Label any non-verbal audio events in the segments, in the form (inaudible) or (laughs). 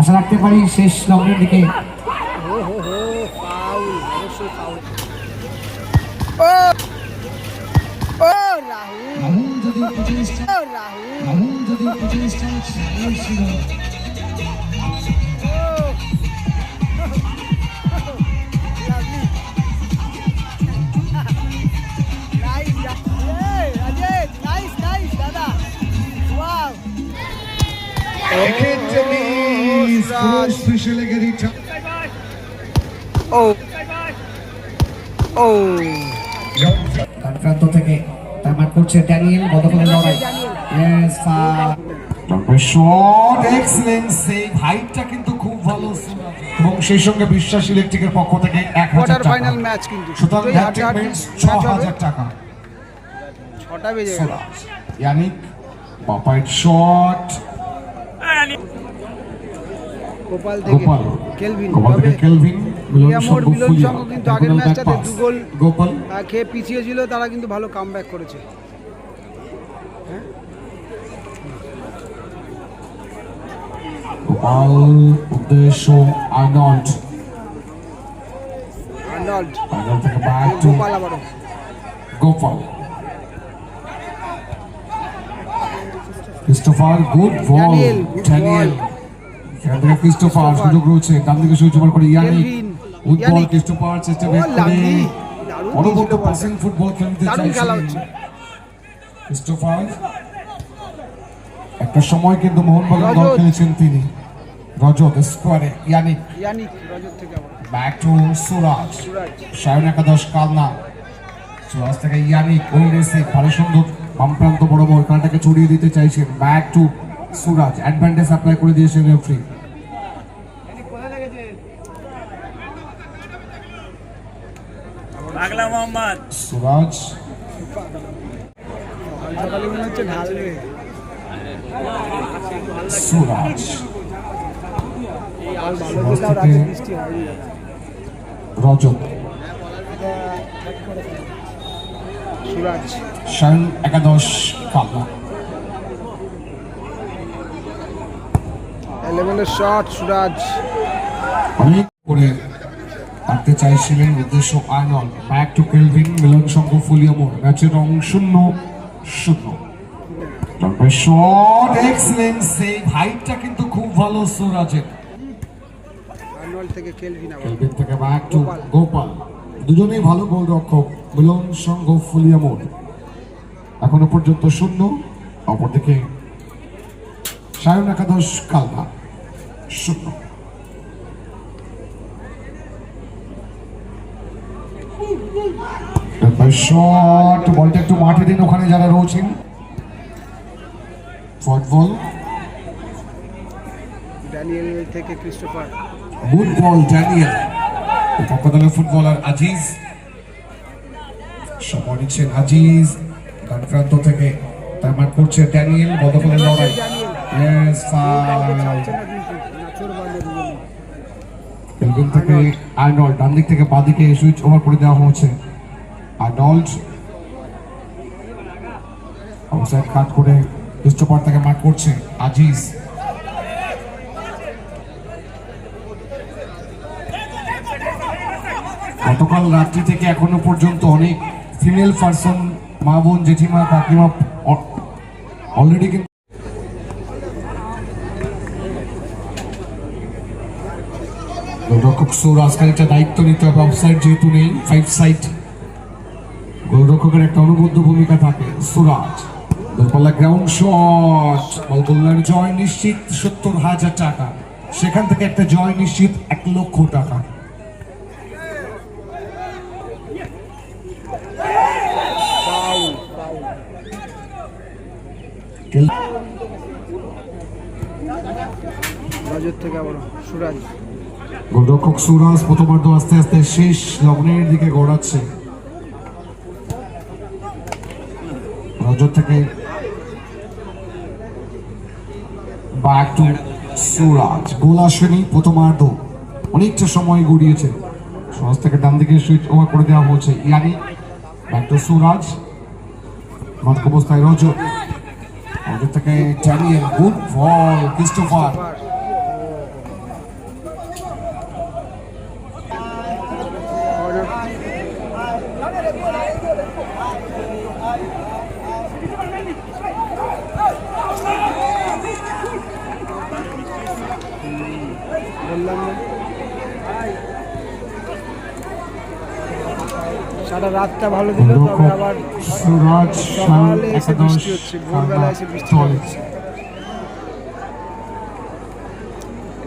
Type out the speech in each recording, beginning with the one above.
আশা রাখতে পারি শেষ লগ্নের দিকে। ও হো Suraj. স্পেশাল এগেরিটা ও ও ডান প্রান্ত থেকে তামার করছে ড্যানিয়েল গতকালের লড়াই। ইয়েস শট এক্সেলেন্ট সেভ হাইটটা কিন্তু খুব ভালো। এবং সেই সঙ্গে বিশ্বাস ইলেকট্রিকের পক্ষ থেকে এক হাজার টাকা। ফাইনাল ম্যাচ কিন্তু। সুতরাং মিন্স ছ। হাজার টাকা। ছটা বেজে গেল। সোলাস ইয়ানিক বাপাইট শট গোপাল থেকে কেলভিন। তবে থেকে মিলন সংঘ কিন্তু আগের ম্যাচটাতে দু গোল গোপাল। খেয়ে পিছিয়ে ছিল তারা কিন্তু ভালো কামব্যাক করেছে। গোপাল উদ্দেশ্য আর্নল্ড আর্নল্ড আর্নল্ড থেকে ব্যাক টু গোপাল আবারও। গোপাল। Daniel, good ball. সেখান থেকে Christopher. সুযোগ রয়েছে। ডান দিকে সুযোগ জোগাড় করে Kelvin, উদ্বল Yannick. ক্রিস্টোফার চেষ্টা বের করে অনবদ্য পাসিং ফুটবল খেলতে চাইছেন ক্রিস্টোফার একটা সময় কিন্তু মোহনবাগান দল খেলেছেন তিনি। রজত স্কোয়ারে ইয়ানিক ইয়ানিক রজত থেকে আবার। ব্যাক টু সুরাজ সায়ন একাদশ কালনা। সুরাজ থেকে ইয়ানিক ওই রেসে ভালো সুন্দর বাম প্রান্ত বরাবর কাঁটাকে ছড়িয়ে দিতে চাইছেন। Back to Suraj advantage apply করে দিয়েছেন রেফারি পাগলা মোহাম্মদ। সুরাজ। সুরাজ। রজত। সুরাজ। সায়ন একাদশ কালনা এলেভেনের শট সুরাজ। অনেক করে থাকতে চাইছিলেন উদ্দেশ্য Arnold back to Kelvin Milan Sangha ফুলিয়ামোর ম্যাচের রং শূন্য শূন্য। তারপরে শট এক্সেলেন্ট হাইটটা কিন্তু খুব ভালো সুরাজের। থেকে কেলভিন কেলভিন থেকে ব্যাক টু গোপাল। দুজনেই ভালো গোলরক্ষক মিলন সংঘ ফুলিয়ামোর এখনও পর্যন্ত শূন্য অপরদিকে সায়ন একাদশ কালনা (laughs) শট বলটা একটু মাঠে দিন ওখানে যারা রয়েছেন। ফুটবল ড্যানিয়েল থেকে ক্রিস্টোফার গুড বল ড্যানিয়েল পক্ষ দলের ফুটবলার আজিজ। সময় নিচ্ছেন আজিজ। ডান প্রান্ত থেকে তার মার করছে ড্যানিয়েল গতকালের লড়াই। Yes, foul. চাচ্ছে না কিন্তু নাচুর বান্ধে দুজনে কেলভিন থেকে আর্নল্ড, ডান দিক থেকে বাঁ দিকে সুইচ ওভার করে দেওয়া হয়েছে। আর্নল্ড। অবসাইড কাট করে ক্রিস্টোফার তাকে মার্ক করছে, আজিজ। গতকাল রাত্রি থেকে এখনও পর্যন্ত অনেক ফিমেল পার্সন, মা বোন, জেঠিমা, কাকিমা অলরেডি কিন্তু গোলরক্ষক সৌরাজ খানিকটা দায়িত্ব নিতে হবে অফসাইড যেহেতু নেই ফাইভ সাইড গোলরক্ষকের একটা অনুবদ্ধ ভূমিকা থাকে, সুরাজ। দূরপাল্লা গ্রাউন্ড শট বল কল্যাণ জয় নিশ্চিত, সত্তর হাজার টাকা। সেখান থেকে একটা জয় নিশ্চিত, এক লক্ষ টাকা। রজত থেকে আবার সুরাজ। গোলরক্ষক সুরাজ প্রথমার্ধ আস্তে আস্তে শেষ লগ্নের দিকে গড়াচ্ছে। রজত থেকে ব্যাক টু সুরাজ। গোল আসেনি প্রথমার্ধ অনেকটা সময় গড়িয়েছে। সুরাজ থেকে ডান দিকে সুইচ ওভার করে দেওয়া হয়েছে ইয়ানি। Back to Suraj. মার্ক অবস্থায় রজত। রজত থেকে ড্যানিয়েল গুড বল ক্রিস্টোফার বললাম না সারা রাতটা ভালো দিল তবে আবার সুরাজ সকালে এসে বৃষ্টি হচ্ছে ভোরবেলা এসে বৃষ্টি হচ্ছে।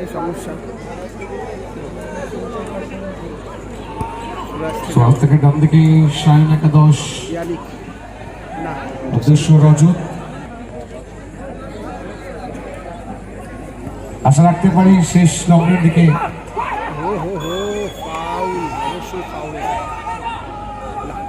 এই সমস্যা। থেকে সুরাজ থেকে ডান দিকে সায়ন একাদশ। উদ্দেশ্য রজত। আশা রাখতে পারি শেষ লগ্নের দিকে। হো হো অবশ্যই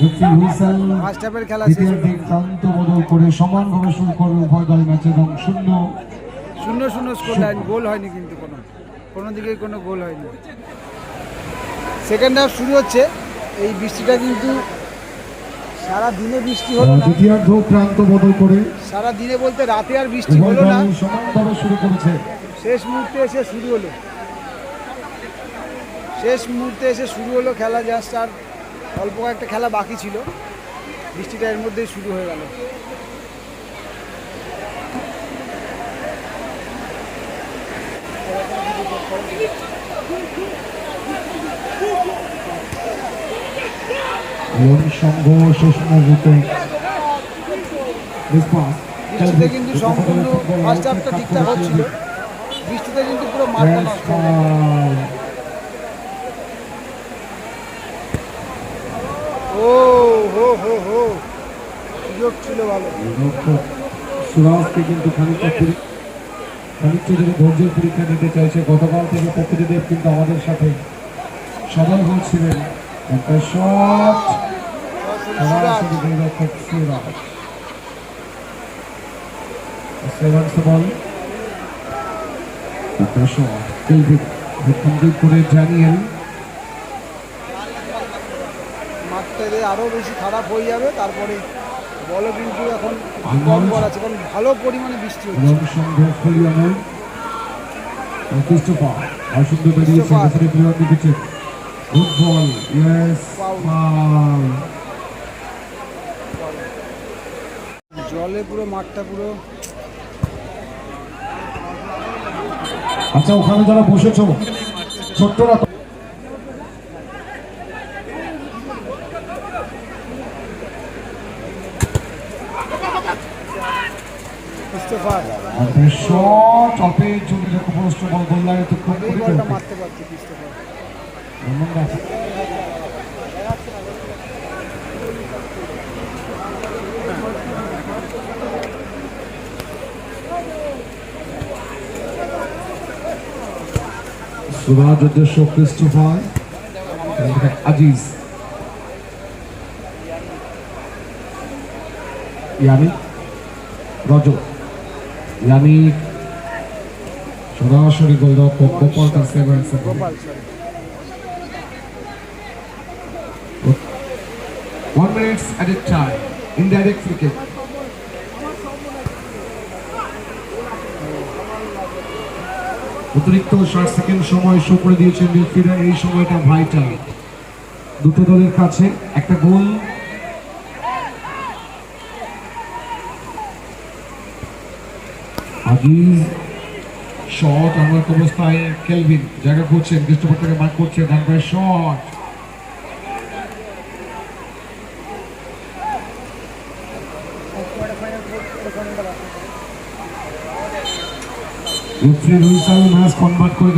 হুইসেল দ্বিতীয় বদল করে সমানভাবে শুরু করবে উভয় দল শূন্য। শূন্য শূন্য স্কোর লাইন গোল হয়নি কিন্তু কোনো। কোনো দিকেই কোনো গোল হয়নি। সেকেন্ড হাফ শুরু হচ্ছে। এই বৃষ্টিটা কিন্তু সারা দিনে বৃষ্টি হলো না। দ্বিতীয়ার্ধ প্রান্ত বদল করে সারা দিনে বলতে রাতে আর বৃষ্টি হলো না। সমানভাবে শুরু করেছে। শেষ মুহূর্তে এসে শুরু হলো। শেষ মুহূর্তে এসে শুরু হলো খেলা জাস্ট আর অল্প একটা খেলা বাকি ছিল। বৃষ্টিটা এর মধ্যেই শুরু হয়ে গেল। সংঘ শেষ বৃষ্টিতে কিন্তু সম্পূর্ণ ফার্স্ট হাফটা ঠিকঠাক হচ্ছিল। বৃষ্টিতে কিন্তু পুরো মাঠটা নষ্ট হয়ে গেল। ও হো হো হো সুযোগ ছিল ভালো। সুরাজকে কিন্তু খানিকটা খানিকটা যদি ধৈর্যের পরীক্ষা নিতে চাইছে গতকাল থেকে প্রকৃতিদেব কিন্তু আমাদের সাথে সদল হচ্ছিলেন একটা শট সরাসরি গোলরক্ষক সুরাজ। সেভেন্স বল। একটা শট কেলভিন কমপ্লিট করে জানিয়েন। আরও বেশি খারাপ হয়ে যাবে তারপরে বলও কিন্তু এখন। কম করা আছে কারণ ভালো পরিমাণে বৃষ্টি হচ্ছে। গুড বল ইয়েস জলে পুরো মাঠটা পুরো। আচ্ছা ওখানে যারা বসেছো ছোট্টরা তো- ক্রিস্টোফার একটা শট অপে জমি করে বলটা চলছে। মারতে পারছে। সুরাজ উদ্দেশ্য Christopher Aziz. Yannick Rajat Yannick সরাসরি গোলরক্ষক গোপাল তার seven seven Gopal sorry One minutes at a time. Indirect free kick. অতিরিক্ত ষাট সেকেন্ড সময় শো করে দিয়েছেন মিডফিল্ডার এই সময়টা ভাইটাল দুটো দলের কাছে একটা গোল আজিজ শট আমার অবস্থায় কেলভিন জায়গা ক্রিস্টোফার থেকে মার্ক করছে ডান পায়ে শট করে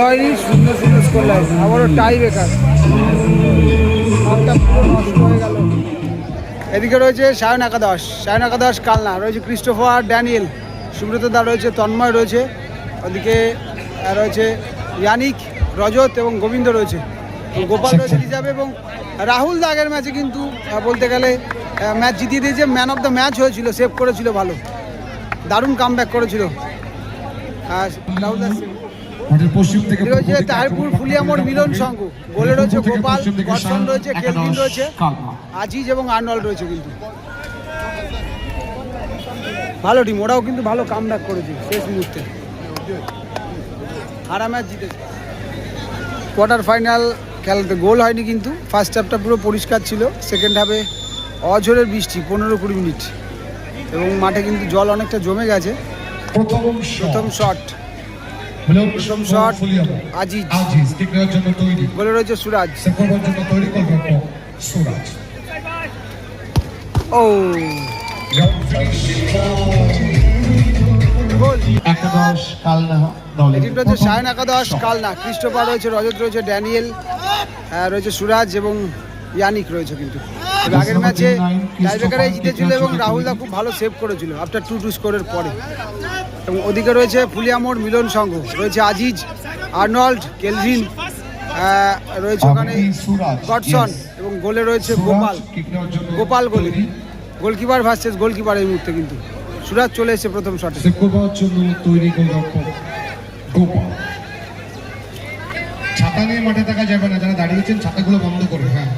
হয়নি টাই এদিকে রয়েছে সায়ন একাদশ। সায়ন একাদশ, কালনা। রয়েছে ক্রিস্টোফার ড্যানিয়েল সুব্রত দা রয়েছে তন্ময় রয়েছে ওদিকে রয়েছে ইয়ানিক রজত এবং গোবিন্দ রয়েছে। গোপাল রয়েছে রিজার্ভ এবং রাহুল দা আগের ম্যাচে কিন্তু বলতে গেলে ম্যাচ জিতিয়ে দিয়েছে। ম্যান অফ দ্য ম্যাচ হয়েছিল সেভ করেছিল ভালো। দারুণ কাম ব্যাক করেছিল। আর রাহুল দাস পশ্চিম থেকে রয়েছে পূর্ব দিকে তাহিরপুর আক্রমণ মিলন থাকবে। সংঘ। গোলে রয়েছে গোপাল বর্ষণ রয়েছে কেলভিন রয়েছে আজিজ এবং আর্নল্ড রয়েছে কিন্তু। ভালো টিম ওরাও কিন্তু ভালো কাম ব্যাক করেছে শেষ মুহূর্তে। হারা ম্যাচ জিতেছে। কোয়ার্টার ফাইনাল খেলাতে গোল হয়নি কিন্তু ফার্স্ট হাফটা পুরো পরিষ্কার ছিল সেকেন্ড হাফে অঝোরের বৃষ্টি পনেরো কুড়ি মিনিট। এবং মাঠে কিন্তু জল অনেকটা জমে গেছে। প্রথম শট প্রথম শট আজিজ। গোলে রয়েছে সুরাজ। ও। গ্রাউন্ড একাদশ রয়েছে সায়ন একাদশ কালনা। রয়েছে রজত রয়েছে ড্যানিয়েল রয়েছে সুরাজ এবং ইয়ানিক রয়েছে কিন্তু। আগের ম্যাচে টাইব্রেকারে জিতেছিল এবং রাহুল দা খুব ভালো সেভ করেছিল আফটার টু টু স্কোরের পরে। এবং ওদিকে রয়েছে ফুলিয়ামোড় মিলন সংঘ রয়েছে আজিজ আর্নল্ড কেলভিন রয়েছে ওখানে গডসন এবং গোলে রয়েছে গোপাল। গোপাল গোলে। গোলকিপার ভার্সেস গোলকিপার এই মুহূর্তে কিন্তু। সুরাজ চলে এসেছে প্রথম শটে তৈরি ছাতা নিয়ে মাঠে থাকা যাবে না, যারা দাঁড়িয়েছেন ছাতাগুলো বন্ধ করে হ্যাঁ।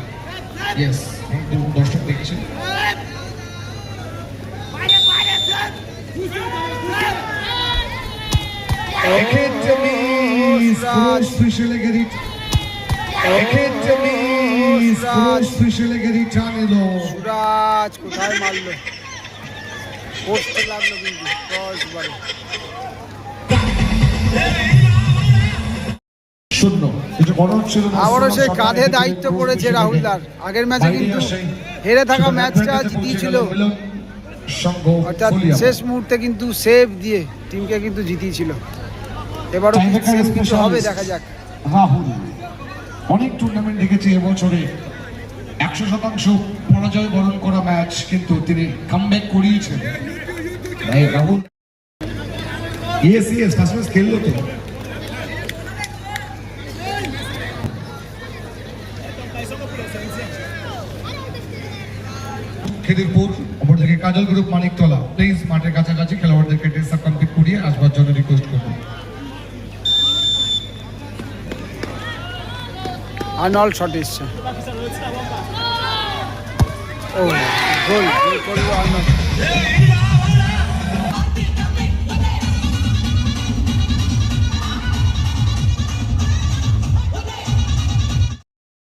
দর্শক এক্ষেত্রে সুরাজ কোথায় মারলো? লাগল কিন্তু বারে। আবারও সেই কাঁধে দায়িত্ব পড়েছে ফিশে রাহুল লেগে দার। আগের ম্যাচে কিন্তু হেরে থাকা ম্যাচটা জিতিয়েছিল। সংঘ অর্থাৎ। শেষ মুহূর্তে কিন্তু সেভ দিয়ে টিমকে কিন্তু জিতিয়েছিল। এবারও কিছু হবে দেখা যাক। রাহুল। অনেক টুর্নামেন্ট দেখেছি এবছরে। একশো শতাংশ পরাজয় বরণ করা ম্যাচ কিন্তু তিনি কামব্যাক করিয়েছেন। খেললো তো। কাজল গ্রুপ মানিকতলা। প্লিজ মাঠের কাছাকাছি খেলোয়াড়দেরকে ড্রেস কমপ্লিট করিয়ে আসবার জন্য রিকোয়েস্ট করব আর্নল্ড শট এসছে ও গোল গোল করল আর্নল্ড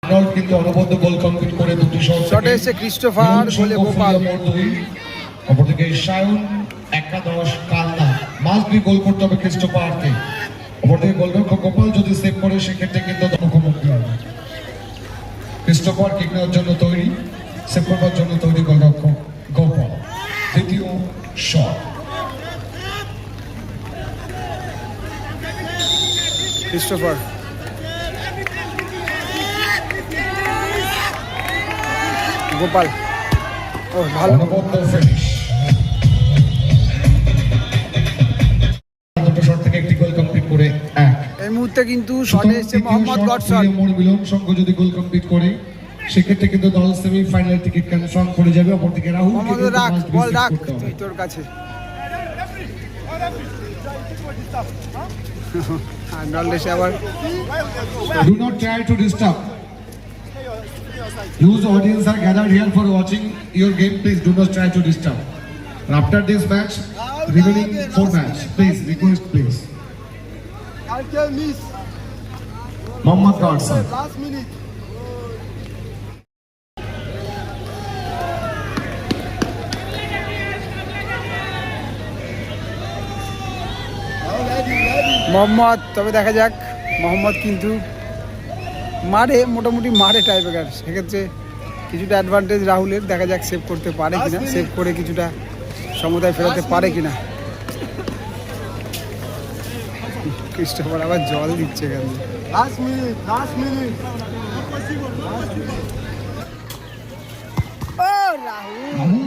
আর্নল্ড কিন্তু অনবদ্য গোল কমপ্লিট করে দুটি শট শটে এসছে ক্রিস্টোফার গোলে গোপাল। অপরদিকে সায়ন একাদশ কালনা। মাস্ট বি গোল করতে হবে ক্রিস্টোফারকে অপরদিকে গোলরক্ষক গোপাল যদি সেভ করে সেক্ষেত্রে কিন্তু মুখোমুখি হবে। ক্রিস্টোফার কিক নেওয়ার জন্য তৈরি সেভ করবার জন্য তৈরি গোলরক্ষক গোপাল। দ্বিতীয় শট। ক্রিস্টোফার গোপাল। ও ভালো। ফিনিশ মুহূর্তে কিন্তু শটে এসছে মোহাম্মদ গডসন মোর মিলন সংঘ যদি গোল কমপ্লিট করে সেক্ষেত্রে কিন্তু দল সেমি ফাইনাল টিকিট কনফার্ম করে যাবে অপরদিকে রাহুল রাখ বল রাখ তুই তোর কাছে আর্নল্ড আবার Do not try to disturb. Huge audience are gathered here for watching your game. Please do not try to disturb. And after this match, remaining four match. Please request, please. কালকে miss Mohammad Godson. Last minute Mohammad তবে দেখা যাক। মোহাম্মদ কিন্তু মারে মোটামুটি মারে টাইপেকার সেক্ষেত্রে কিছুটা অ্যাডভান্টেজ রাহুলের। দেখা যাক সেভ করতে পারে কিনা। সেভ করে কিছুটা সমতায় ফেরাতে পারে কিনা। ক্রিস্টোফার আবার জল দিচ্ছে কেন? লাস্ট মিনিট লাস্ট মিনিট ও রাহুল।